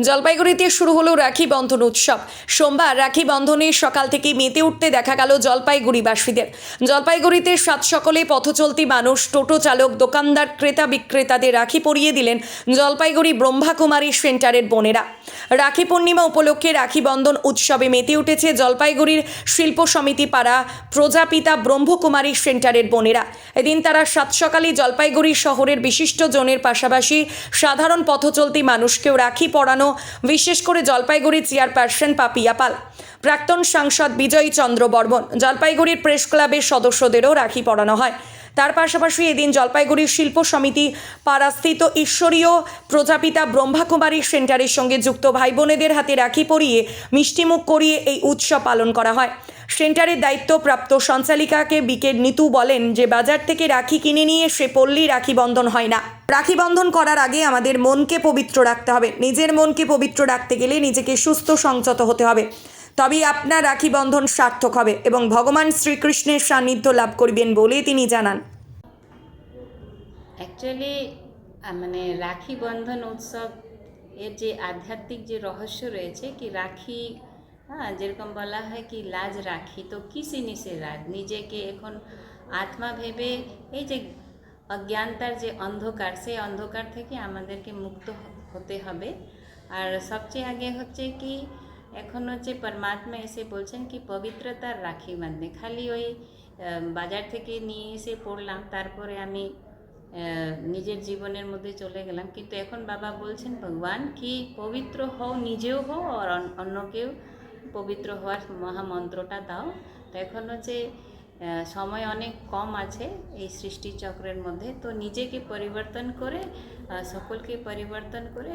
জলপাইগুড়িতে শুরু হলো রাখি বন্ধন উৎসব। সোমবার রাখি বন্ধনের সকাল থেকে মেতে উঠতে দেখা গেল জলপাইগুড়িবাসীদের জলপাইগুড়িতে সাত সকলে পথচলতি মানুষ, টোটো চালক, দোকানদার, ক্রেতা বিক্রেতাদের রাখি পরিয়ে দিলেন জলপাইগুড়ি ব্রহ্মাকুমারী সেন্টারের বোনেরা। রাখি পূর্ণিমা উপলক্ষে রাখি বন্ধন উৎসবে মেতে উঠেছে জলপাইগুড়ির শিল্প সমিতি পাড়া প্রজাপিতা ব্রহ্মকুমারী সেন্টারের বোনেরা। এদিন তারা সাত সকালে জলপাইগুড়ি শহরের বিশিষ্ট জনের পাশাপাশি সাধারণ পথচলতি মানুষকেও রাখি পরানো বিশেষ করে জলপাইগুড়ি চেয়ারপারসন পাপিয়া পাল। প্রাক্তন সাংসদ বিজয়ী চন্দ্র বর্মন। জলপাইগুড়ির প্রেস ক্লাবের সদস্যদেরও রাখি পরানো হয়। তার পাশাপাশি এদিন জলপাইগুড়ির শিল্প সমিতি পাড়াস্থিত ঈশ্বরীয় প্রজাপিতা ব্রহ্মাকুমারী সেন্টারের সঙ্গে যুক্ত ভাই বোনেদের হাতে রাখি পরিয়ে মিষ্টিমুখ করিয়ে এই উৎসব পালন করা হয়। সেন্টারের দায়িত্বপ্রাপ্ত সঞ্চালিকাকে বিকের নিতু বলেন যে বাজার থেকে রাখি কিনে নিয়ে সে পল্লী রাখি বন্ধন হয় না। রাখি বন্ধন করার আগে আমাদের মনকে পবিত্র রাখতে হবে। নিজের মনকে পবিত্র রাখতে গেলে নিজেকে সুস্থ সংযত হতে হবে। তবেই আপনার রাখি বন্ধন সার্থক হবে এবং ভগবান শ্রীকৃষ্ণের সান্নিধ্য লাভ করবেন বলে তিনি জানান। অ্যাকচুয়ালি মানে রাখি বন্ধন উৎসব এর যে আধ্যাত্মিক যে রহস্য রয়েছে কি রাখি হ্যাঁ যেরকম বলা হয় কি লাজ রাখি, তো কি জিনিসের লাজ নিজেকে এখন আত্মা ভেবে এই যে অজ্ঞানতার যে অন্ধকার, সেই অন্ধকার থেকে আমাদেরকে মুক্ত হতে হবে। আর সবচেয়ে আগে হচ্ছে কি, এখন হচ্ছে পরমাত্মা এসে বলছেন কি পবিত্রতার রাখি বাঁধবে খালি ওই বাজার থেকে নিয়ে এসে পড়লাম, তারপরে আমি নিজের জীবনের মধ্যে চলে গেলাম। কিন্তু এখন বাবা বলছেন, ভগবান, কি পবিত্র হও, নিজেও হও আর অন্যকেও পবিত্র হওয়ার মহামন্ত্রটা দাও। তো এখন হচ্ছে সময় অনেক কম আছে এই সৃষ্টি চক্রের মধ্যে। তো নিজেকে পরিবর্তন করে সকলকে পরিবর্তন করে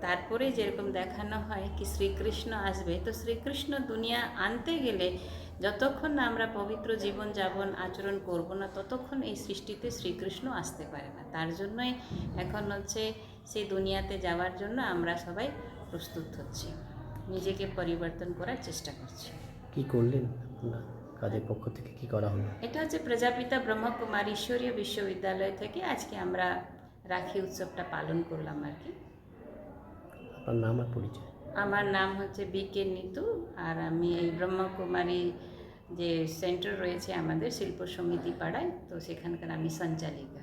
তারপরে যেরকম দেখানো হয় কি শ্রীকৃষ্ণ আসবে তো শ্রীকৃষ্ণ দুনিয়া আনতে গেলে যতক্ষণ না আমরা পবিত্র জীবন যাপন আচরণ করব না ততক্ষণ এই সৃষ্টিতে শ্রীকৃষ্ণ আসতে পারে না। তার জন্যই এখন হচ্ছে সেই দুনিয়াতে যাওয়ার জন্য আমরা সবাই প্রস্তুত হচ্ছি। নিজেকে পরিবর্তন করার চেষ্টা করছি। কি করলেন কাজের পক্ষ থেকে কি করা হলো? এটা হচ্ছে প্রজাপিতা ব্রহ্মকুমার ঈশ্বরীয় বিশ্ববিদ্যালয় থেকে আজকে আমরা রাখি উৎসবটা পালন করলাম আর কি। আপনার নাম আর পরিচয়? আমার নাম হচ্ছে বি কে নিতু আর আমি এই ব্রহ্মকুমারী যে সেন্টার রয়েছে আমাদের শিল্প সমিতি পাড়ায়, তো সেখানকার আমি সঞ্চালিকা।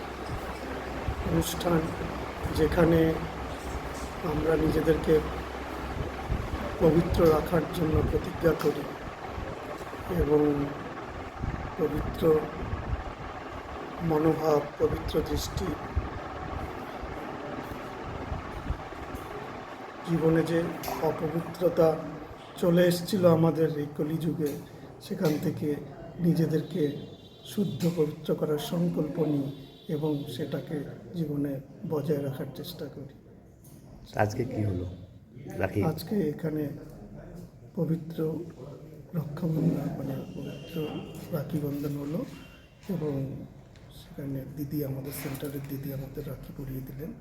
অনুষ্ঠান যেখানে আমরা নিজেদেরকে পবিত্র রাখার জন্য প্রতিজ্ঞা করি এবং পবিত্র মনোভাব, পবিত্র দৃষ্টি জীবনে যে অপবিত্রতা চলে এসেছিল আমাদের এই কলিযুগে, সেখান থেকে নিজেদেরকে শুদ্ধ, পবিত্র করার সংকল্প নিই এবং সেটাকে জীবনে বজায় রাখার চেষ্টা করি। আজকে কি হলো? আজকে এখানে পবিত্র রক্ষাবন্ধন মানে পবিত্র রাখি বন্ধন হলো এবং সেখানে দিদি আমাদের সেন্টারের দিদি আমাদের রাখি পরিয়ে দিলেন।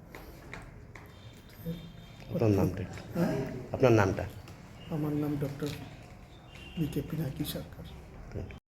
আপনার নামটা? হ্যাঁ? আপনার নামটা? আমার নাম doctor B K Pinaki Sarkar.